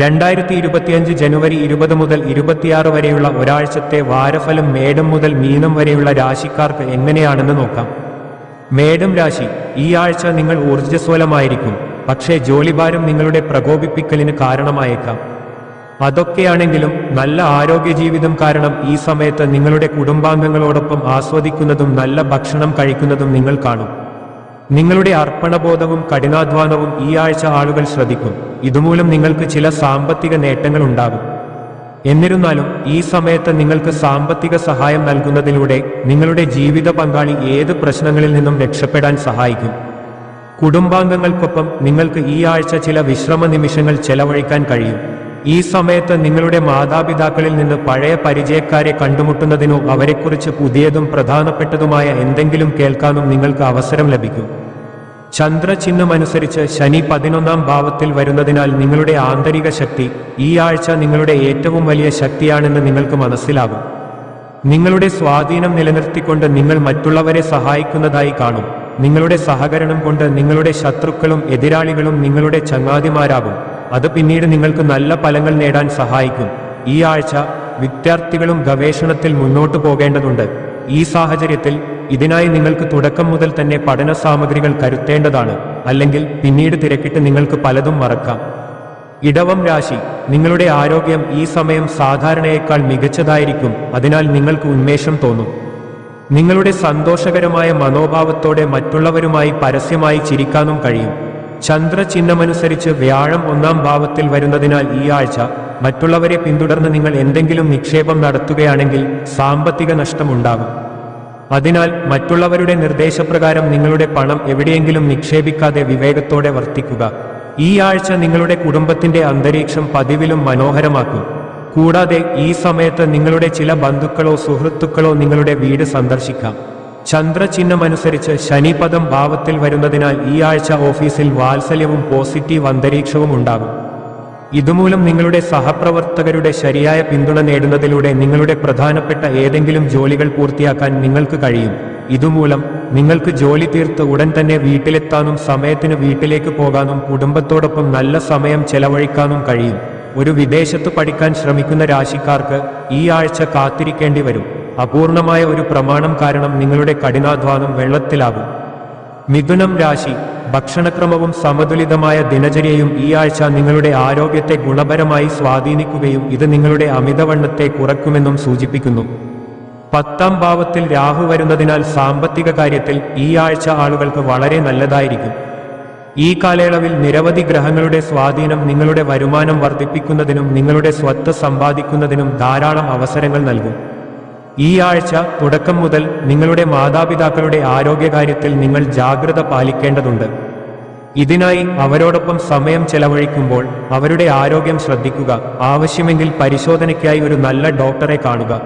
രണ്ടായിരത്തി ഇരുപത്തിയഞ്ച് ജനുവരി ഇരുപത് മുതൽ ഇരുപത്തിയാറ് വരെയുള്ള ഒരാഴ്ചത്തെ വാരഫലം മേടം മുതൽ മീനം വരെയുള്ള രാശിക്കാർക്ക് എങ്ങനെയാണെന്ന് നോക്കാം. മേടം രാശി ഈ ആഴ്ച നിങ്ങൾ ഊർജസ്വലമായിരിക്കും. പക്ഷേ ജോലിഭാരം നിങ്ങളുടെ പ്രകോപിപ്പിക്കലിന് കാരണമായേക്കാം. അതൊക്കെയാണെങ്കിലും നല്ല ആരോഗ്യ ജീവിതം കാരണം ഈ സമയത്ത് നിങ്ങളുടെ കുടുംബാംഗങ്ങളോടൊപ്പം ആസ്വദിക്കുന്നതും നല്ല ഭക്ഷണം കഴിക്കുന്നതും നിങ്ങൾ കാണും. നിങ്ങളുടെ അർപ്പണബോധവും കഠിനാധ്വാനവും ഈ ആഴ്ച ആളുകൾ ശ്രദ്ധിക്കും. ഇതുമൂലം നിങ്ങൾക്ക് ചില സാമ്പത്തിക നേട്ടങ്ങൾ ഉണ്ടാകും. എന്നിരുന്നാലും ഈ സമയത്ത് നിങ്ങൾക്ക് സാമ്പത്തിക സഹായം നൽകുന്നതിലൂടെ നിങ്ങളുടെ ജീവിത പങ്കാളി ഏത് പ്രശ്നങ്ങളിൽ നിന്നും രക്ഷപ്പെടാൻ സഹായിക്കും. കുടുംബാംഗങ്ങൾക്കൊപ്പം നിങ്ങൾക്ക് ഈ ആഴ്ച ചില വിശ്രമ നിമിഷങ്ങൾ ചെലവഴിക്കാൻ കഴിയും. ഈ സമയത്ത് നിങ്ങളുടെ മാതാപിതാക്കളിൽ നിന്ന് പഴയ പരിചയക്കാരെ കണ്ടുമുട്ടുന്നതിനോ അവരെക്കുറിച്ച് പുതിയതും പ്രധാനപ്പെട്ടതുമായ എന്തെങ്കിലും കേൾക്കാനും നിങ്ങൾക്ക് അവസരം ലഭിക്കും. ചന്ദ്രചിഹ്നമനുസരിച്ച് ശനി പതിനൊന്നാം ഭാവത്തിൽ വരുന്നതിനാൽ നിങ്ങളുടെ ആന്തരിക ശക്തി ഈ ആഴ്ച നിങ്ങളുടെ ഏറ്റവും വലിയ ശക്തിയാണെന്ന് നിങ്ങൾക്ക് മനസ്സിലാകും. നിങ്ങളുടെ സ്വാധീനം നിലനിർത്തിക്കൊണ്ട് നിങ്ങൾ മറ്റുള്ളവരെ സഹായിക്കുന്നതായി കാണും. നിങ്ങളുടെ സഹകരണം കൊണ്ട് നിങ്ങളുടെ ശത്രുക്കളും എതിരാളികളും നിങ്ങളുടെ ചങ്ങാതിമാരാകും. അത് പിന്നീട് നിങ്ങൾക്ക് നല്ല ഫലങ്ങൾ നേടാൻ സഹായിക്കും. ഈ ആഴ്ച വിദ്യാർത്ഥികളും ഗവേഷണത്തിൽ മുന്നോട്ടു പോകേണ്ടതുണ്ട്. ഈ സാഹചര്യത്തിൽ ഇതിനായി നിങ്ങൾക്ക് തുടക്കം മുതൽ തന്നെ പഠന സാമഗ്രികൾ കരുത്തേണ്ടതാണ്. അല്ലെങ്കിൽ പിന്നീട് തിരക്കിട്ട് നിങ്ങൾക്ക് പലതും മറക്കാം. ഇടവം രാശി. നിങ്ങളുടെ ആരോഗ്യം ഈ സമയം സാധാരണയേക്കാൾ മികച്ചതായിരിക്കും. അതിനാൽ നിങ്ങൾക്ക് ഉന്മേഷം തോന്നും. നിങ്ങളുടെ സന്തോഷകരമായ മനോഭാവത്തോടെ മറ്റുള്ളവരുമായി പരസ്യമായി ചിരിക്കാനും കഴിയും. ചന്ദ്രചിഹ്നമനുസരിച്ച് വ്യാഴം ഒന്നാം ഭാവത്തിൽ വരുന്നതിനാൽ ഈ ആഴ്ച മറ്റുള്ളവരെ പിന്തുടർന്ന് നിങ്ങൾ എന്തെങ്കിലും നിക്ഷേപം നടത്തുകയാണെങ്കിൽ സാമ്പത്തിക നഷ്ടമുണ്ടാകും. അതിനാൽ മറ്റുള്ളവരുടെ നിർദ്ദേശപ്രകാരം നിങ്ങളുടെ പണം എവിടെയെങ്കിലും നിക്ഷേപിക്കാതെ വിവേകത്തോടെ വർത്തിക്കുക. ഈ ആഴ്ച നിങ്ങളുടെ കുടുംബത്തിന്റെ അന്തരീക്ഷം പതിവിലും മനോഹരമാക്കും. കൂടാതെ ഈ സമയത്ത് നിങ്ങളുടെ ചില ബന്ധുക്കളോ സുഹൃത്തുക്കളോ നിങ്ങളുടെ വീട് സന്ദർശിക്കാം. ചന്ദ്രചിഹ്നമനുസരിച്ച് ശനിപദം ഭാവത്തിൽ വരുന്നതിനാൽ ഈ ആഴ്ച ഓഫീസിൽ വാത്സല്യവും പോസിറ്റീവ് അന്തരീക്ഷവും ഉണ്ടാകും. ഇതുമൂലം നിങ്ങളുടെ സഹപ്രവർത്തകരുടെ ശരിയായ പിന്തുണ നേടുന്നതിലൂടെ നിങ്ങളുടെ പ്രധാനപ്പെട്ട ഏതെങ്കിലും ജോലികൾ പൂർത്തിയാക്കാൻ നിങ്ങൾക്ക് കഴിയും. ഇതുമൂലം നിങ്ങൾക്ക് ജോലി തീർത്ത് ഉടൻ തന്നെ വീട്ടിലെത്താനും സമയത്തിന് വീട്ടിലേക്ക് പോകാനും കുടുംബത്തോടൊപ്പം നല്ല സമയം ചെലവഴിക്കാനും കഴിയും. ഒരു വിദേശത്ത് പഠിക്കാൻ ശ്രമിക്കുന്ന രാശിക്കാർക്ക് ഈ ആഴ്ച കാത്തിരിക്കേണ്ടി വരും. അപൂർണമായ ഒരു പ്രമാണം കാരണം നിങ്ങളുടെ കഠിനാധ്വാനം വെള്ളത്തിലാകും. മിഥുനം രാശി ഭക്ഷണക്രമവും സമതുലിതമായ ദിനചര്യയും ഈ ആഴ്ച നിങ്ങളുടെ ആരോഗ്യത്തെ ഗുണപരമായി സ്വാധീനിക്കുകയും ഇത് നിങ്ങളുടെ അമിതവണ്ണത്തെ കുറയ്ക്കുമെന്നും സൂചിപ്പിക്കുന്നു. പത്താം ഭാവത്തിൽ രാഹു വരുന്നതിനാൽ സാമ്പത്തിക കാര്യത്തിൽ ഈ ആഴ്ച ആളുകൾക്ക് വളരെ നല്ലതായിരിക്കും. ഈ കാലയളവിൽ നിരവധി ഗ്രഹങ്ങളുടെ സ്വാധീനം നിങ്ങളുടെ വരുമാനം വർദ്ധിപ്പിക്കുന്നതിനും നിങ്ങളുടെ സ്വത്ത് സമ്പാദിക്കുന്നതിനും ധാരാളം അവസരങ്ങൾ നൽകും. ഈ ആഴ്ച തുടക്കം മുതൽ നിങ്ങളുടെ മാതാപിതാക്കളുടെ ആരോഗ്യകാര്യത്തിൽ നിങ്ങൾ ജാഗ്രത പാലിക്കേണ്ടതുണ്ട്. ഇതിനായി അവരോടൊപ്പം സമയം ചെലവഴിക്കുമ്പോൾ അവരുടെ ആരോഗ്യം ശ്രദ്ധിക്കുക. ആവശ്യമെങ്കിൽ പരിശോധനയ്ക്കായി ഒരു നല്ല ഡോക്ടറെ കാണുക.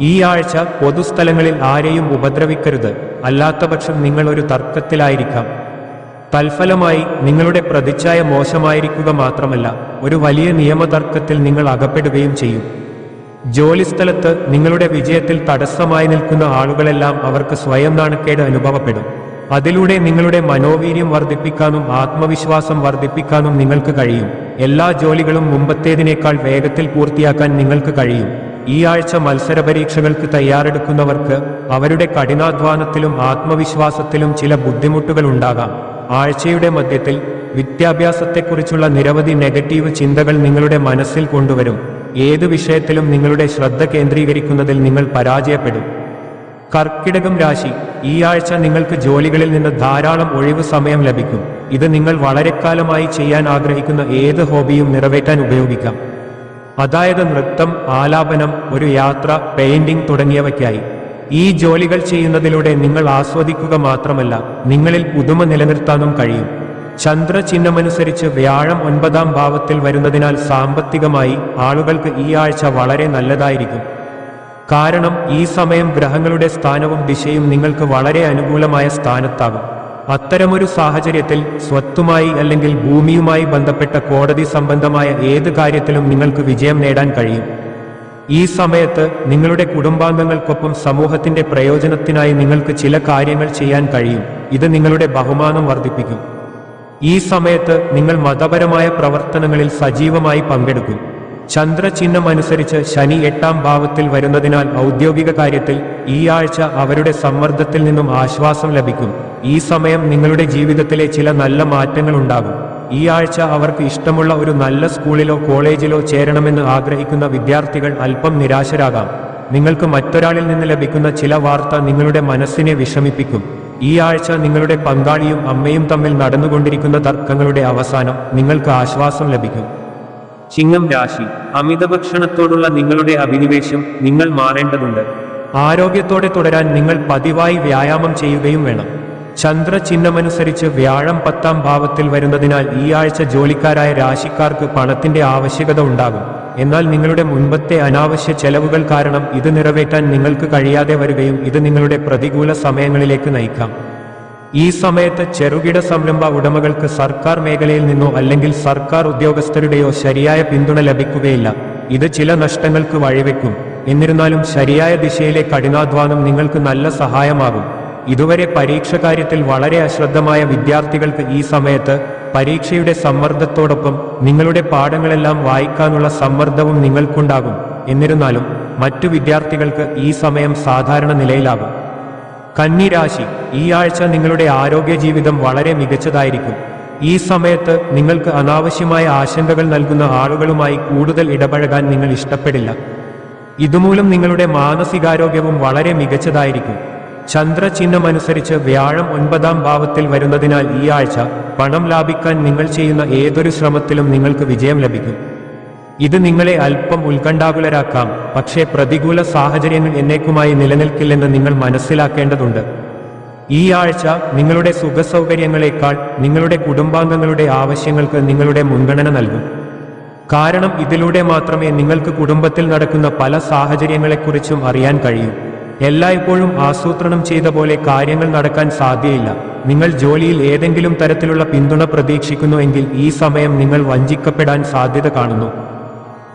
ഈ ആഴ്ച പൊതുസ്ഥലങ്ങളിൽ ആരെയും ഉപദ്രവിക്കരുത്. അല്ലാത്തപക്ഷം നിങ്ങൾ ഒരു തർക്കത്തിലായിരിക്കാം. തൽഫലമായി നിങ്ങളുടെ പ്രതിച്ഛായ മോശമായിരിക്കുക മാത്രമല്ല ഒരു വലിയ നിയമതർക്കത്തിൽ നിങ്ങൾ അകപ്പെടുകയും ചെയ്യും. ജോലിസ്ഥലത്ത് നിങ്ങളുടെ വിജയത്തിൽ തടസ്സമായി നിൽക്കുന്ന ആളുകളെല്ലാം അവർക്ക് സ്വയം നാണക്കേട് അനുഭവപ്പെടും. അതിലൂടെ നിങ്ങളുടെ മനോവീര്യം വർദ്ധിപ്പിക്കാനും ആത്മവിശ്വാസം വർദ്ധിപ്പിക്കാനും നിങ്ങൾക്ക് കഴിയും. എല്ലാ ജോലികളും മുമ്പത്തേതിനേക്കാൾ വേഗത്തിൽ പൂർത്തിയാക്കാൻ നിങ്ങൾക്ക് കഴിയും. ഈ ആഴ്ച മത്സര പരീക്ഷകൾക്ക് തയ്യാറെടുക്കുന്നവർക്ക് അവരുടെ കഠിനാധ്വാനത്തിലും ആത്മവിശ്വാസത്തിലും ചില ബുദ്ധിമുട്ടുകൾ ഉണ്ടാകാം. ആഴ്ചയുടെ മധ്യത്തിൽ വിദ്യാഭ്യാസത്തെക്കുറിച്ചുള്ള നിരവധി നെഗറ്റീവ് ചിന്തകൾ നിങ്ങളുടെ മനസ്സിൽ കൊണ്ടുവരും. ഏതു വിഷയത്തിലും നിങ്ങളുടെ ശ്രദ്ധ കേന്ദ്രീകരിക്കുന്നതിൽ നിങ്ങൾ പരാജയപ്പെടും. കർക്കിടകം രാശി ഈ ആഴ്ച നിങ്ങൾക്ക് ജോലികളിൽ നിന്ന് ധാരാളം ഒഴിവ് സമയം ലഭിക്കും. ഇത് നിങ്ങൾ വളരെക്കാലമായി ചെയ്യാൻ ആഗ്രഹിക്കുന്ന ഏത് ഹോബിയും നിറവേറ്റാൻ ഉപയോഗിക്കാം. അതായത് നൃത്തം ആലാപനം ഒരു യാത്ര പെയിന്റിംഗ് തുടങ്ങിയവയ്ക്കായി. ഈ ജോലികൾ ചെയ്യുന്നതിലൂടെ നിങ്ങൾ ആസ്വദിക്കുക മാത്രമല്ല നിങ്ങളിൽ പുതുമ നിലനിർത്താനും കഴിയും. ചന്ദ്രചിഹ്നമനുസരിച്ച് വ്യാഴം ഒൻപതാം ഭാവത്തിൽ വരുന്നതിനാൽ സാമ്പത്തികമായി ആളുകൾക്ക് ഈ ആഴ്ച വളരെ നല്ലതായിരിക്കും. കാരണം ഈ സമയം ഗ്രഹങ്ങളുടെ സ്ഥാനവും ദിശയും നിങ്ങൾക്ക് വളരെ അനുകൂലമായ സ്ഥാനത്താകും. അത്തരമൊരു സാഹചര്യത്തിൽ സ്വത്തുമായി അല്ലെങ്കിൽ ഭൂമിയുമായി ബന്ധപ്പെട്ട കോടതി സംബന്ധമായ ഏത് കാര്യത്തിലും നിങ്ങൾക്ക് വിജയം നേടാൻ കഴിയും. ഈ സമയത്ത് നിങ്ങളുടെ കുടുംബാംഗങ്ങൾക്കൊപ്പം സമൂഹത്തിന്റെ പ്രയോജനത്തിനായി നിങ്ങൾക്ക് ചില കാര്യങ്ങൾ ചെയ്യാൻ കഴിയും. ഇത് നിങ്ങളുടെ ബഹുമാനം വർദ്ധിപ്പിക്കും. ഈ സമയത്ത് നിങ്ങൾ മതപരമായ പ്രവർത്തനങ്ങളിൽ സജീവമായി പങ്കെടുക്കും. ചന്ദ്രചിഹ്നം അനുസരിച്ച് ശനി എട്ടാം ഭാവത്തിൽ വരുന്നതിനാൽ ഔദ്യോഗിക കാര്യത്തിൽ ഈ ആഴ്ച അവരുടെ സമ്മർദ്ദത്തിൽ നിന്നും ആശ്വാസം ലഭിക്കും. ഈ സമയം നിങ്ങളുടെ ജീവിതത്തിലെ ചില നല്ല മാറ്റങ്ങൾ ഉണ്ടാകും. ഈ ആഴ്ച അവർക്ക് ഇഷ്ടമുള്ള ഒരു നല്ല സ്കൂളിലോ കോളേജിലോ ചേരണമെന്ന് ആഗ്രഹിക്കുന്ന വിദ്യാർത്ഥികൾ അല്പം നിരാശരാകാം. നിങ്ങൾക്ക് മറ്റൊരാളിൽ നിന്ന് ലഭിക്കുന്ന ചില വാർത്ത നിങ്ങളുടെ മനസ്സിനെ വിഷമിപ്പിക്കും. ഈ ആഴ്ച നിങ്ങളുടെ പങ്കാളിയും അമ്മയും തമ്മിൽ നടന്നുകൊണ്ടിരിക്കുന്ന തർക്കങ്ങളുടെ അവസാനം നിങ്ങൾക്ക് ആശ്വാസം ലഭിക്കും. ചിങ്ങം രാശി അമിതഭക്ഷണത്തോടുള്ള നിങ്ങളുടെ അഭിനിവേശം നിങ്ങൾ മാറേണ്ടതുണ്ട്. ആരോഗ്യത്തോടെ തുടരാൻ നിങ്ങൾ പതിവായി വ്യായാമം ചെയ്യുകയും വേണം. ചന്ദ്രചിഹ്നമനുസരിച്ച് വ്യാഴം പത്താം ഭാവത്തിൽ വരുന്നതിനാൽ ഈ ആഴ്ച ജോലിക്കാരായ രാശിക്കാർക്ക് പണത്തിന്റെ ആവശ്യകത ഉണ്ടാകും. എന്നാൽ നിങ്ങളുടെ മുൻപത്തെ അനാവശ്യ ചെലവുകൾ കാരണം ഇത് നിറവേറ്റാൻ നിങ്ങൾക്ക് കഴിയാതെ വരികയും ഇത് നിങ്ങളുടെ പ്രതികൂല സമയങ്ങളിലേക്ക് നയിക്കാം. ഈ സമയത്ത് ചെറുകിട സംരംഭ ഉടമകൾക്ക് സർക്കാർ മേഖലയിൽ നിന്നോ അല്ലെങ്കിൽ സർക്കാർ ഉദ്യോഗസ്ഥരുടെയോ ശരിയായ പിന്തുണ ലഭിക്കുകയില്ല. ഇത് ചില നഷ്ടങ്ങൾക്ക് വഴിവെക്കും. എന്നിരുന്നാലും ശരിയായ ദിശയിലെ കഠിനാധ്വാനം നിങ്ങൾക്ക് നല്ല സഹായമാകും. ഇതുവരെ പരീക്ഷ കാര്യത്തിൽ വളരെ അശ്രദ്ധമായ വിദ്യാർത്ഥികൾക്ക് ഈ സമയത്ത് പരീക്ഷയുടെ സമ്മർദ്ദത്തോടൊപ്പം നിങ്ങളുടെ പാഠങ്ങളെല്ലാം വായിക്കാനുള്ള സമ്മർദ്ദവും നിങ്ങൾക്കുണ്ടാകും. എന്നിരുന്നാലും മറ്റു വിദ്യാർത്ഥികൾക്ക് ഈ സമയം സാധാരണ നിലയിലാകും. കന്നിരാശി ഈ ആഴ്ച നിങ്ങളുടെ ആരോഗ്യ ജീവിതം വളരെ മികച്ചതായിരിക്കും. ഈ സമയത്ത് നിങ്ങൾക്ക് അനാവശ്യമായ ആശങ്കകൾ നൽകുന്ന ആളുകളുമായി കൂടുതൽ ഇടപഴകാൻ നിങ്ങൾ ഇഷ്ടപ്പെടില്ല. ഇതുമൂലം നിങ്ങളുടെ മാനസികാരോഗ്യവും വളരെ മികച്ചതായിരിക്കും. ചന്ദ്രചിഹ്നമനുസരിച്ച് വ്യാഴം ഒൻപതാം ഭാവത്തിൽ വരുന്നതിനാൽ ഈ ആഴ്ച പണം ലാഭിക്കാൻ നിങ്ങൾ ചെയ്യുന്ന ഏതൊരു ശ്രമത്തിലും നിങ്ങൾക്ക് വിജയം ലഭിക്കും. ഇത് നിങ്ങളെ അല്പം ഉത്കണ്ഠാകുലരാക്കാം പക്ഷേ പ്രതികൂല സാഹചര്യങ്ങൾ എന്നേക്കുമായി നിലനിൽക്കില്ലെന്ന് നിങ്ങൾ മനസ്സിലാക്കേണ്ടതുണ്ട്. ഈ ആഴ്ച നിങ്ങളുടെ സുഖസൗകര്യങ്ങളെക്കാൾ നിങ്ങളുടെ കുടുംബാംഗങ്ങളുടെ ആവശ്യങ്ങൾക്ക് നിങ്ങളുടെ മുൻഗണന നൽകും. കാരണം ഇതിലൂടെ മാത്രമേ നിങ്ങൾക്ക് കുടുംബത്തിൽ നടക്കുന്ന പല സാഹചര്യങ്ങളെക്കുറിച്ചും അറിയാൻ കഴിയൂ. എല്ലായ്പ്പോഴും ആസൂത്രണം ചെയ്ത പോലെ കാര്യങ്ങൾ നടക്കാൻ സാധ്യയില്ല. നിങ്ങൾ ജോലിയിൽ ഏതെങ്കിലും തരത്തിലുള്ള പിന്തുണ പ്രതീക്ഷിക്കുന്നുവെങ്കിൽ ഈ സമയം നിങ്ങൾ വഞ്ചിക്കപ്പെടാൻ സാധ്യത കാണുന്നു.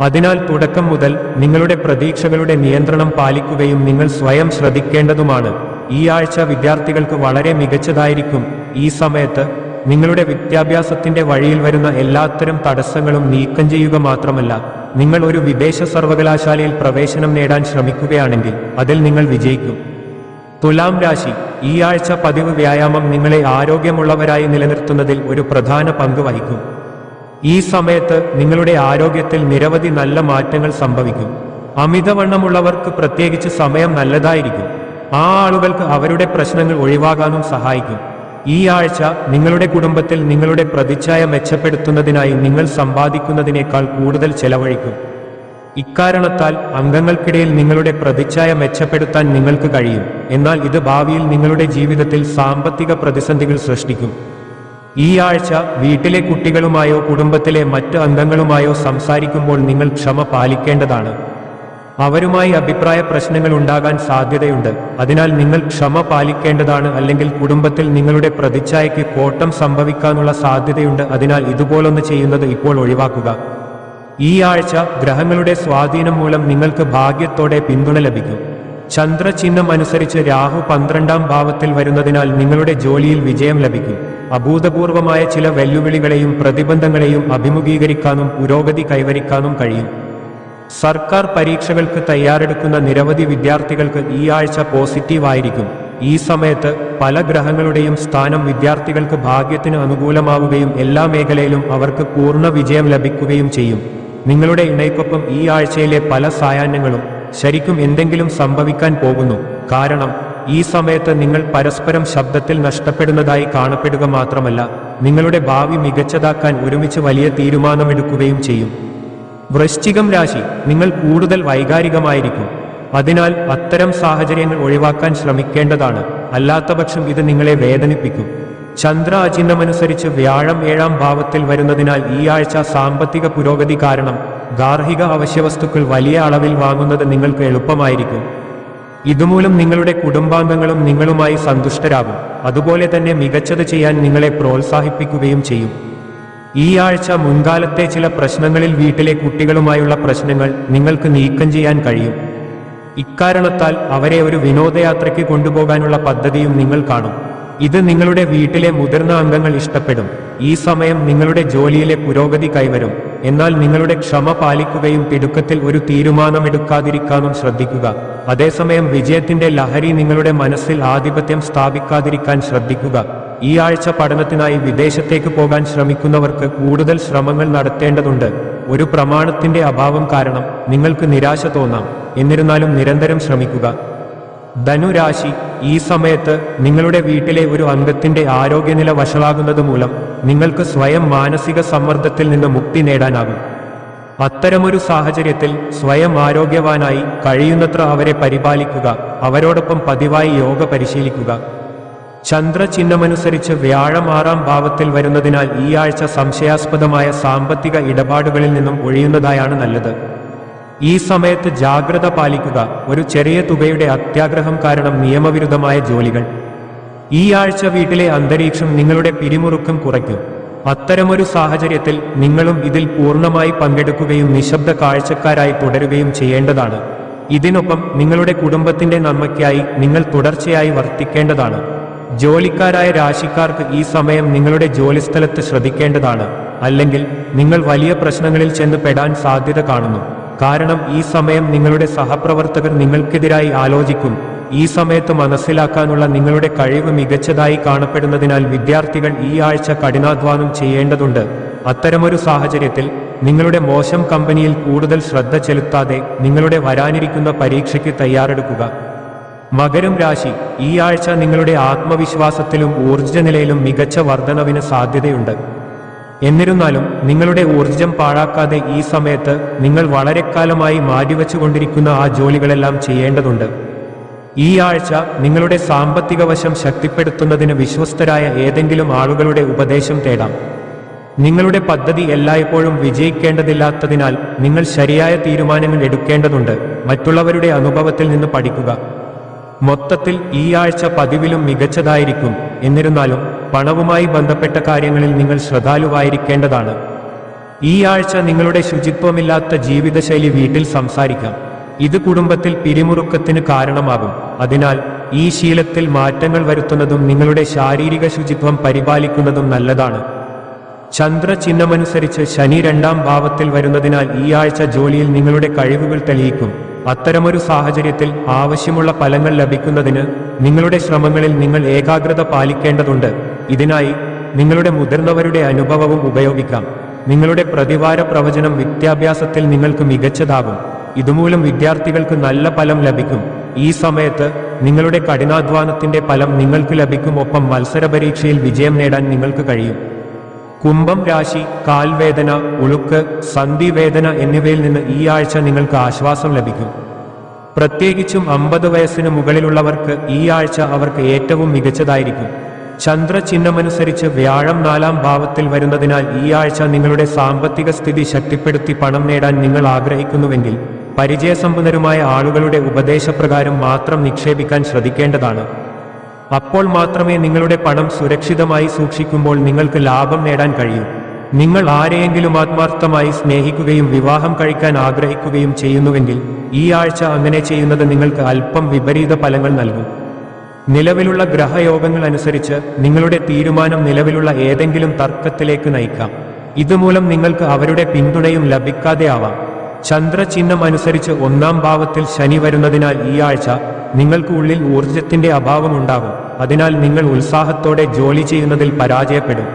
അതിനാൽ തുടക്കം മുതൽ നിങ്ങളുടെ പ്രതീക്ഷകളുടെ നിയന്ത്രണം പാലിക്കുകയും നിങ്ങൾ സ്വയം ശ്രദ്ധിക്കേണ്ടതുമാണ്. ഈ ആഴ്ച വിദ്യാർത്ഥികൾക്ക് വളരെ മികച്ചതായിരിക്കും. ഈ സമയത്ത് നിങ്ങളുടെ വിദ്യാഭ്യാസത്തിന്റെ വഴിയിൽ വരുന്ന എല്ലാത്തരം തടസ്സങ്ങളും നീക്കം ചെയ്യുക മാത്രമല്ല. നിങ്ങൾ ഒരു വിദേശ സർവകലാശാലയിൽ പ്രവേശനം നേടാൻ ശ്രമിക്കുകയാണെങ്കിൽ അതിൽ നിങ്ങൾ വിജയിക്കും. തുലാം രാശി ഈ ആഴ്ച പതിവ് വ്യായാമം നിങ്ങളെ ആരോഗ്യമുള്ളവരായി നിലനിർത്തുന്നതിൽ ഒരു പ്രധാന പങ്ക് വഹിക്കും. ഈ സമയത്ത് നിങ്ങളുടെ ആരോഗ്യത്തിൽ നിരവധി നല്ല മാറ്റങ്ങൾ സംഭവിക്കും. അമിതവണ്ണമുള്ളവർക്ക് പ്രത്യേകിച്ച് സമയം നല്ലതായിരിക്കും. ആ ആളുകൾക്ക് അവരുടെ പ്രശ്നങ്ങൾ ഒഴിവാകാനും സഹായിക്കും. ഈ ആഴ്ച നിങ്ങളുടെ കുടുംബത്തിൽ നിങ്ങളുടെ പ്രതിച്ഛായ മെച്ചപ്പെടുത്തുന്നതിനായി നിങ്ങൾ സമ്പാദിക്കുന്നതിനേക്കാൾ കൂടുതൽ ചെലവഴിക്കും. ഇക്കാരണത്താൽ അംഗങ്ങൾക്കിടയിൽ നിങ്ങളുടെ പ്രതിച്ഛായ മെച്ചപ്പെടുത്താൻ നിങ്ങൾക്ക് കഴിയും. എന്നാൽ ഇത് ഭാവിയിൽ നിങ്ങളുടെ ജീവിതത്തിൽ സാമ്പത്തിക പ്രതിസന്ധികൾ സൃഷ്ടിക്കും. ഈ ആഴ്ച വീട്ടിലെ കുട്ടികളുമായോ കുടുംബത്തിലെ മറ്റ് അംഗങ്ങളുമായോ സംസാരിക്കുമ്പോൾ നിങ്ങൾ ക്ഷമ പാലിക്കേണ്ടതാണ്. അവരുമായി അഭിപ്രായ പ്രശ്നങ്ങൾ ഉണ്ടാകാൻ സാധ്യതയുണ്ട്. അതിനാൽ നിങ്ങൾ ക്ഷമ പാലിക്കേണ്ടതാണ് അല്ലെങ്കിൽ കുടുംബത്തിൽ നിങ്ങളുടെ പ്രതിച്ഛായയ്ക്ക് കോട്ടം സംഭവിക്കാനുള്ള സാധ്യതയുണ്ട്. അതിനാൽ ഇതുപോലൊന്ന് ചെയ്യുന്നത് ഇപ്പോൾ ഒഴിവാക്കുക. ഈ ആഴ്ച ഗ്രഹങ്ങളുടെ സ്വാധീനം മൂലം നിങ്ങൾക്ക് ഭാഗ്യത്തോടെ പിന്തുണ ലഭിക്കും. ചന്ദ്രചിഹ്നം അനുസരിച്ച് രാഹു പന്ത്രണ്ടാം ഭാവത്തിൽ വരുന്നതിനാൽ നിങ്ങളുടെ ജോലിയിൽ വിജയം ലഭിക്കും. അഭൂതപൂർവമായ ചില വെല്ലുവിളികളെയും പ്രതിബന്ധങ്ങളെയും അഭിമുഖീകരിക്കാനും പുരോഗതി കൈവരിക്കാനും കഴിയും. സർക്കാർ പരീക്ഷകൾക്ക് തയ്യാറെടുക്കുന്ന നിരവധി വിദ്യാർത്ഥികൾക്ക് ഈ ആഴ്ച പോസിറ്റീവായിരിക്കും ഈ സമയത്ത് പല ഗ്രഹങ്ങളുടെയും സ്ഥാനം വിദ്യാർത്ഥികൾക്ക് ഭാഗ്യത്തിന് അനുകൂലമാവുകയും എല്ലാ മേഖലയിലും അവർക്ക് പൂർണ വിജയം ലഭിക്കുകയും ചെയ്യും. നിങ്ങളുടെ ഇണയ്ക്കൊപ്പം ഈ ആഴ്ചയിലെ പല സായാഹ്നങ്ങളും ശരിക്കും എന്തെങ്കിലും സംഭവിക്കാൻ പോകുന്നു. കാരണം ഈ സമയത്ത് നിങ്ങൾ പരസ്പരം ശബ്ദത്തിൽ നഷ്ടപ്പെടുന്നതായി കാണപ്പെടുക മാത്രമല്ല നിങ്ങളുടെ ഭാവി മികച്ചതാക്കാൻ ഒരുമിച്ച് വലിയ തീരുമാനമെടുക്കുകയും ചെയ്യും. വൃശ്ചികം രാശി നിങ്ങൾ കൂടുതൽ വൈകാരികമായിരിക്കും. അതിനാൽ അത്തരം സാഹചര്യങ്ങൾ ഒഴിവാക്കാൻ ശ്രമിക്കേണ്ടതാണ്. അല്ലാത്തപക്ഷം ഇത് നിങ്ങളെ വേദനിപ്പിക്കും. ചന്ദ്ര അചിഹ്നമനുസരിച്ച് വ്യാഴം ഏഴാം ഭാവത്തിൽ വരുന്നതിനാൽ ഈ ആഴ്ച സാമ്പത്തിക പുരോഗതി കാരണം ഗാർഹിക അവശ്യവസ്തുക്കൾ വലിയ അളവിൽ വാങ്ങുന്നത് നിങ്ങൾക്ക് എളുപ്പമായിരിക്കും. ഇതുമൂലം നിങ്ങളുടെ കുടുംബാംഗങ്ങളും നിങ്ങളുമായി സന്തുഷ്ടരാകും. അതുപോലെ തന്നെ മികച്ചത് ചെയ്യാൻ നിങ്ങളെ പ്രോത്സാഹിപ്പിക്കുകയും ചെയ്യും. ഈ ആഴ്ച മുൻകാലത്തെ ചില പ്രശ്നങ്ങളിൽ വീട്ടിലെ കുട്ടികളുമായുള്ള പ്രശ്നങ്ങൾ നിങ്ങൾക്ക് നീക്കം ചെയ്യാൻ കഴിയും. ഇക്കാരണത്താൽ അവരെ ഒരു വിനോദയാത്രയ്ക്ക് കൊണ്ടുപോകാനുള്ള പദ്ധതിയും നിങ്ങൾ കാണും. ഇത് നിങ്ങളുടെ വീട്ടിലെ മുതിർന്ന അംഗങ്ങൾ ഇഷ്ടപ്പെടും. ഈ സമയം നിങ്ങളുടെ ജോലിയിലെ പുരോഗതി കൈവരും. എന്നാൽ നിങ്ങളുടെ ക്ഷമ പാലിക്കുകയും തിടുക്കത്തിൽ ഒരു തീരുമാനമെടുക്കാതിരിക്കാനും ശ്രദ്ധിക്കുക. അതേസമയം വിജയത്തിന്റെ ലഹരി നിങ്ങളുടെ മനസ്സിൽ ആധിപത്യം സ്ഥാപിക്കാതിരിക്കാൻ ശ്രദ്ധിക്കുക. ഈ ആഴ്ച പഠനത്തിനായി വിദേശത്തേക്ക് പോകാൻ ശ്രമിക്കുന്നവർക്ക് കൂടുതൽ ശ്രമങ്ങൾ നടത്തേണ്ടതുണ്ട്. ഒരു പ്രമാണത്തിന്റെ അഭാവം കാരണം നിങ്ങൾക്ക് നിരാശ തോന്നാം. എന്നിരുന്നാലും നിരന്തരം ശ്രമിക്കുക. ധനുരാശി ഈ സമയത്ത് നിങ്ങളുടെ വീട്ടിലെ ഒരു അംഗത്തിന്റെ ആരോഗ്യനില വഷളാകുന്നത് മൂലം നിങ്ങൾക്ക് സ്വയം മാനസിക സമ്മർദ്ദത്തിൽ നിന്ന് മുക്തി നേടാനാകും. അത്തരമൊരു സാഹചര്യത്തിൽ സ്വയം ആരോഗ്യവാനായി കഴിയുന്നത്ര അവരെ പരിപാലിക്കുക. അവരോടൊപ്പം പതിവായി യോഗ പരിശീലിക്കുക. ചന്ദ്രചിഹ്നമനുസരിച്ച് വ്യാഴം ആറാം ഭാവത്തിൽ വരുന്നതിനാൽ ഈ ആഴ്ച സംശയാസ്പദമായ സാമ്പത്തിക ഇടപാടുകളിൽ നിന്നും ഒഴിയുന്നതായാണ് നല്ലത്. ഈ സമയത്ത് ജാഗ്രത പാലിക്കുക. ഒരു ചെറിയ തുകയുടെ അത്യാഗ്രഹം കാരണം നിയമവിരുദ്ധമായ ജോലികൾ. ഈ ആഴ്ച വീട്ടിലെ അന്തരീക്ഷം നിങ്ങളുടെ പിരിമുറുക്കം കുറയ്ക്കും. അത്തരമൊരു സാഹചര്യത്തിൽ നിങ്ങളും ഇതിൽ പൂർണമായി പങ്കെടുക്കുകയും നിശബ്ദ കാഴ്ചക്കാരായി തുടരുകയും ചെയ്യേണ്ടതാണ്. ഇതിനൊപ്പം നിങ്ങളുടെ കുടുംബത്തിന്റെ നന്മയ്ക്കായി നിങ്ങൾ തുടർച്ചയായി വർത്തിക്കേണ്ടതാണ്. ജോലിക്കാരായ രാശിക്കാർക്ക് ഈ സമയം നിങ്ങളുടെ ജോലിസ്ഥലത്ത് ശ്രദ്ധിക്കേണ്ടതാണ്. അല്ലെങ്കിൽ നിങ്ങൾ വലിയ പ്രശ്നങ്ങളിൽ ചെന്ന് പെടാൻ സാധ്യത കാണുന്നു. കാരണം ഈ സമയം നിങ്ങളുടെ സഹപ്രവർത്തകർ നിങ്ങൾക്കെതിരായി ആലോചിക്കും. ഈ സമയത്ത് മനസ്സിലാക്കാനുള്ള നിങ്ങളുടെ കഴിവ് മികച്ചതായി കാണപ്പെടുന്നതിനാൽ വിദ്യാർത്ഥികൾ ഈ ആഴ്ച കഠിനാധ്വാനം ചെയ്യേണ്ടതുണ്ട്. അത്തരമൊരു സാഹചര്യത്തിൽ നിങ്ങളുടെ മോശം കമ്പനിയിൽ കൂടുതൽ ശ്രദ്ധ ചെലുത്താതെ നിങ്ങളുടെ വരാനിരിക്കുന്ന പരീക്ഷയ്ക്ക് തയ്യാറെടുക്കുക. മകരം രാശി. ഈ ആഴ്ച നിങ്ങളുടെ ആത്മവിശ്വാസത്തിലും ഊർജ നിലയിലും മികച്ച വർധനവിന് സാധ്യതയുണ്ട്. എന്നിരുന്നാലും നിങ്ങളുടെ ഊർജം പാഴാക്കാതെ ഈ സമയത്ത് നിങ്ങൾ വളരെക്കാലമായി മാറ്റിവെച്ചുകൊണ്ടിരിക്കുന്ന ആ ജോലികളെല്ലാം ചെയ്യേണ്ടതുണ്ട്. ഈ ആഴ്ച നിങ്ങളുടെ സാമ്പത്തിക വശം ശക്തിപ്പെടുത്തുന്നതിന് വിശ്വസ്തരായ ഏതെങ്കിലും ആളുകളുടെ ഉപദേശം തേടാം. നിങ്ങളുടെ പദ്ധതി എല്ലായ്പ്പോഴും വിജയിക്കേണ്ടതില്ലാത്തതിനാൽ നിങ്ങൾ ശരിയായ തീരുമാനങ്ങൾ എടുക്കേണ്ടതുണ്ട്. മറ്റുള്ളവരുടെ അനുഭവത്തിൽ നിന്ന് പഠിക്കുക. മൊത്തത്തിൽ ഈ ആഴ്ച പതിവിലും മികച്ചതായിരിക്കും. എന്നിരുന്നാലും പണവുമായി ബന്ധപ്പെട്ട കാര്യങ്ങളിൽ നിങ്ങൾ ശ്രദ്ധാലുവായിരിക്കേണ്ടതാണ്. ഈ ആഴ്ച നിങ്ങളുടെ ശുചിത്വമില്ലാത്ത ജീവിതശൈലി വീട്ടിൽ സംസാരിക്കാം. ഇത് കുടുംബത്തിൽ പിരിമുറുക്കത്തിന് കാരണമാകും. അതിനാൽ ഈ ശീലത്തിൽ മാറ്റങ്ങൾ വരുത്തുന്നതും നിങ്ങളുടെ ശാരീരിക ശുചിത്വം പരിപാലിക്കുന്നതും നല്ലതാണ്. ചന്ദ്ര ചന്ദ്രചിഹ്നമനുസരിച്ച് ശനി രണ്ടാം ഭാവത്തിൽ വരുന്നതിനാൽ ഈ ആഴ്ച ജോലിയിൽ നിങ്ങളുടെ കഴിവുകൾ തെളിയിക്കും. അത്തരമൊരു സാഹചര്യത്തിൽ ആവശ്യമുള്ള ഫലങ്ങൾ ലഭിക്കുന്നതിന് നിങ്ങളുടെ ശ്രമങ്ങളിൽ നിങ്ങൾ ഏകാഗ്രത പാലിക്കേണ്ടതുണ്ട്. ഇതിനായി നിങ്ങളുടെ മുതിർന്നവരുടെ അനുഭവവും ഉപയോഗിക്കാം. നിങ്ങളുടെ പ്രതിവാര പ്രവചനം വിദ്യാഭ്യാസത്തിൽ നിങ്ങൾക്ക് മികച്ചതാകും. ഇതുമൂലം വിദ്യാർത്ഥികൾക്ക് നല്ല ഫലം ലഭിക്കും. ഈ സമയത്ത് നിങ്ങളുടെ കഠിനാധ്വാനത്തിന്റെ ഫലം നിങ്ങൾക്ക് ലഭിക്കും. ഒപ്പം മത്സര പരീക്ഷയിൽ വിജയം നേടാൻ നിങ്ങൾക്ക് കഴിയും. കുംഭം രാശി കാൽവേദന ഉളുക്ക് സന്ധിവേദന എന്നിവയിൽ നിന്ന് ഈ ആഴ്ച നിങ്ങൾക്ക് ആശ്വാസം ലഭിക്കും. പ്രത്യേകിച്ചും അമ്പത് വയസ്സിന് മുകളിലുള്ളവർക്ക് ഈ ആഴ്ച അവർക്ക് ഏറ്റവും മികച്ചതായിരിക്കും. ചന്ദ്രചിഹ്നമനുസരിച്ച് വ്യാഴം നാലാം ഭാവത്തിൽ വരുന്നതിനാൽ ഈ ആഴ്ച നിങ്ങളുടെ സാമ്പത്തിക സ്ഥിതി ശക്തിപ്പെടുത്തി പണം നേടാൻ നിങ്ങൾ ആഗ്രഹിക്കുന്നുവെങ്കിൽ പരിചയസമ്പന്നരുമായ ആളുകളുടെ ഉപദേശപ്രകാരം മാത്രം നിക്ഷേപിക്കാൻ ശ്രദ്ധിക്കേണ്ടതാണ്. അപ്പോൾ മാത്രമേ നിങ്ങളുടെ പണം സുരക്ഷിതമായി സൂക്ഷിക്കുമ്പോൾ നിങ്ങൾക്ക് ലാഭം നേടാൻ കഴിയൂ. നിങ്ങൾ ആരെയെങ്കിലും ആത്മാർത്ഥമായി സ്നേഹിക്കുകയും വിവാഹം കഴിക്കാൻ ആഗ്രഹിക്കുകയും ചെയ്യുന്നുവെങ്കിൽ ഈ ആഴ്ച അങ്ങനെ ചെയ്യുന്നത് നിങ്ങൾക്ക് അല്പം വിപരീത ഫലങ്ങൾ നൽകും. നിലവിലുള്ള ഗ്രഹയോഗങ്ങൾ അനുസരിച്ച് നിങ്ങളുടെ തീരുമാനം നിലവിലുള്ള ഏതെങ്കിലും തർക്കത്തിലേക്ക് നയിക്കാം. ഇതുമൂലം നിങ്ങൾക്ക് അവരുടെ പിന്തുണയും ലഭിക്കാതെ ആവാം. ചന്ദ്രചിഹ്നം അനുസരിച്ച് ഒന്നാം ഭാവത്തിൽ ശനി വരുന്നതിനാൽ ഈ ആഴ്ച നിങ്ങൾക്ക് ഉള്ളിൽ ഊർജത്തിന്റെ അഭാവമുണ്ടാകും അതിനാൽ നിങ്ങൾ ഉത്സാഹത്തോടെ ജോലി ചെയ്യുന്നതിൽ പരാജയപ്പെടും.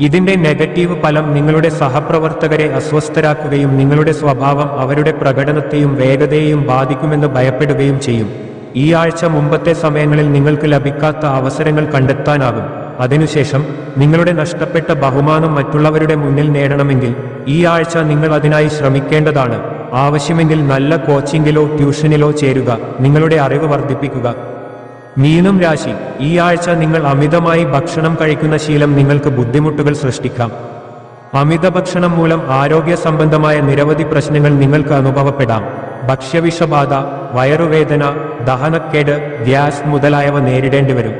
ഇതിന്റെ നെഗറ്റീവ് ഫലം നിങ്ങളുടെ സഹപ്രവർത്തകരെ അസ്വസ്ഥരാക്കുകയും നിങ്ങളുടെ സ്വഭാവം അവരുടെ പ്രകടനത്തെയും വേഗതയെയും ബാധിക്കുമെന്ന് ഭയപ്പെടുകയും ചെയ്യും. ഈ ആഴ്ച മുമ്പത്തെ സമയങ്ങളിൽ നിങ്ങൾക്ക് ലഭിക്കാത്ത അവസരങ്ങൾ കണ്ടെത്താനാകും. അതിനുശേഷം നിങ്ങളുടെ നഷ്ടപ്പെട്ട ബഹുമാനം മറ്റുള്ളവരുടെ മുന്നിൽ നേടണമെങ്കിൽ ഈ ആഴ്ച നിങ്ങൾ അതിനായി ശ്രമിക്കേണ്ടതാണ്. ആവശ്യമെങ്കിൽ നല്ല കോച്ചിങ്ങിലോ ട്യൂഷനിലോ ചേരുക. നിങ്ങളുടെ അറിവ് വർദ്ധിപ്പിക്കുക. മീനം രാശി. ഈ ആഴ്ച നിങ്ങൾ അമിതമായി ഭക്ഷണം കഴിക്കുന്ന ശീലം നിങ്ങൾക്ക് ബുദ്ധിമുട്ടുകൾ സൃഷ്ടിക്കാം. അമിത ഭക്ഷണം മൂലം ആരോഗ്യ സംബന്ധമായ നിരവധി പ്രശ്നങ്ങൾ നിങ്ങൾക്ക് അനുഭവപ്പെടാം. ഭക്ഷ്യവിഷബാധ വയറുവേദന ദഹനക്കേട് ഗ്യാസ് മുതലായവ നേരിടേണ്ടി വരും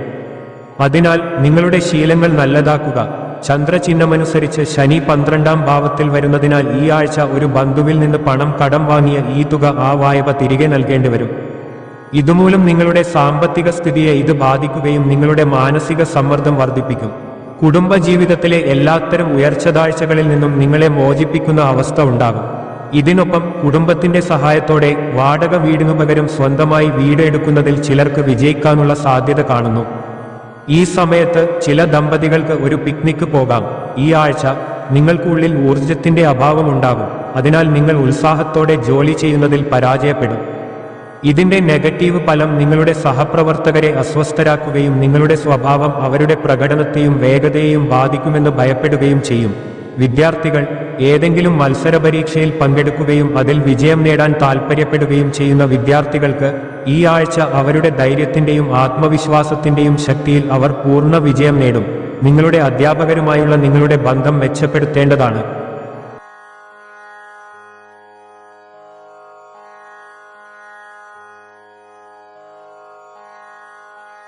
അതിനാൽ നിങ്ങളുടെ ശീലങ്ങൾ നല്ലതാക്കുക. ചന്ദ്രചിഹ്നമനുസരിച്ച് ശനി പന്ത്രണ്ടാം ഭാവത്തിൽ വരുന്നതിനാൽ ഈ ആഴ്ച ഒരു ബന്ധുവിൽ നിന്ന് പണം കടം വാങ്ങിയ ഈ തുക ആ വായ്പ തിരികെ നൽകേണ്ടി വരും. ഇതുമൂലം നിങ്ങളുടെ സാമ്പത്തിക സ്ഥിതിയെ ഇത് ബാധിക്കുകയും നിങ്ങളുടെ മാനസിക സമ്മർദ്ദം വർദ്ധിപ്പിക്കും. കുടുംബജീവിതത്തിലെ എല്ലാത്തരം ഉയർച്ചതാഴ്ചകളിൽ നിന്നും നിങ്ങളെ മോചിപ്പിക്കുന്ന അവസ്ഥ ഉണ്ടാകും. ഇതിനൊപ്പം കുടുംബത്തിന്റെ സഹായത്തോടെ വാടക വീടിനു പകരം സ്വന്തമായി വീട് എടുക്കുന്നതിൽ ചിലർക്ക് വിജയിക്കാനുള്ള സാധ്യത കാണുന്നു. ഈ സമയത്ത് ചില ദമ്പതികൾക്ക് ഒരു പിക്നിക്ക് പോകാം. ഈ ആഴ്ച നിങ്ങൾക്കുള്ളിൽ ഊർജത്തിന്റെ അഭാവമുണ്ടാകും അതിനാൽ നിങ്ങൾ ഉത്സാഹത്തോടെ ജോലി ചെയ്യുന്നതിൽ പരാജയപ്പെടും. ഇതിന്റെ നെഗറ്റീവ് ഫലം നിങ്ങളുടെ സഹപ്രവർത്തകരെ അസ്വസ്ഥരാക്കുകയും നിങ്ങളുടെ സ്വഭാവം അവരുടെ പ്രകടനത്തെയും വേഗതയെയും ബാധിക്കുമെന്ന് ഭയപ്പെടുകയും ചെയ്യും. വിദ്യാർത്ഥികൾ ഏതെങ്കിലും മത്സര പരീക്ഷയിൽ പങ്കെടുക്കുകയും അതിൽ വിജയം നേടാൻ താൽപ്പര്യപ്പെടുകയും ചെയ്യുന്ന വിദ്യാർത്ഥികൾക്ക് ഈ ആഴ്ച അവരുടെ ധൈര്യത്തിന്റെയും ആത്മവിശ്വാസത്തിന്റെയും ശക്തിയിൽ അവർ പൂർണ വിജയം നേടും. നിങ്ങളുടെ അധ്യാപകരുമായുള്ള നിങ്ങളുടെ ബന്ധം മെച്ചപ്പെടുത്തേണ്ടതാണ്.